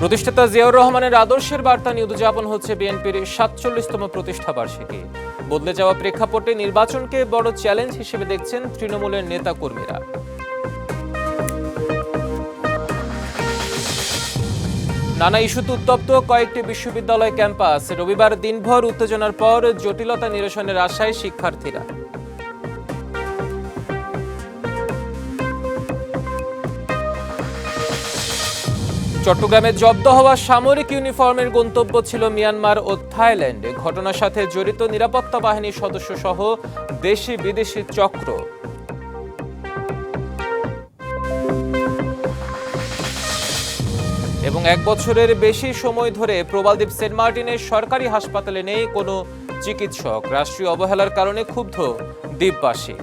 প্রতিষ্ঠাতা জিয়াউর রহমানের আদর্শের বার্তা নিয়ে উদযাপন হচ্ছে বিএনপির সাতচল্লিশতম প্রতিষ্ঠা বার্ষিকী। বদলে যাওয়া প্রেক্ষাপটে নির্বাচনকে বড় চ্যালেঞ্জ হিসেবে দেখছেন তৃণমূলের নেতা কর্মীরা নানা ইস্যুতে উত্তপ্ত কয়েকটি বিশ্ববিদ্যালয় ক্যাম্পাস। রবিবার দিনভর উত্তেজনার পর জটিলতা নিরসনের আশায় শিক্ষার্থীরা। চট্টগ্রামে জব্দ হওয়া সামরিক ইউনিফর্মের গন্তব্য ছিল মিয়ানমার ও থাইল্যান্ডে। ঘটনার সাথে জড়িত নিরাপত্তা বাহিনীর সদস্য সহ দেশি বিদেশি চক্র। এবং এক বছরের বেশি সময় ধরে প্রবালদ্বীপ সেন্ট মার্টিনের সরকারি হাসপাতালে নেই কোনো চিকিৎসক। রাষ্ট্রীয় অবহেলার কারণে ক্ষুব্ধ দ্বীপবাসী।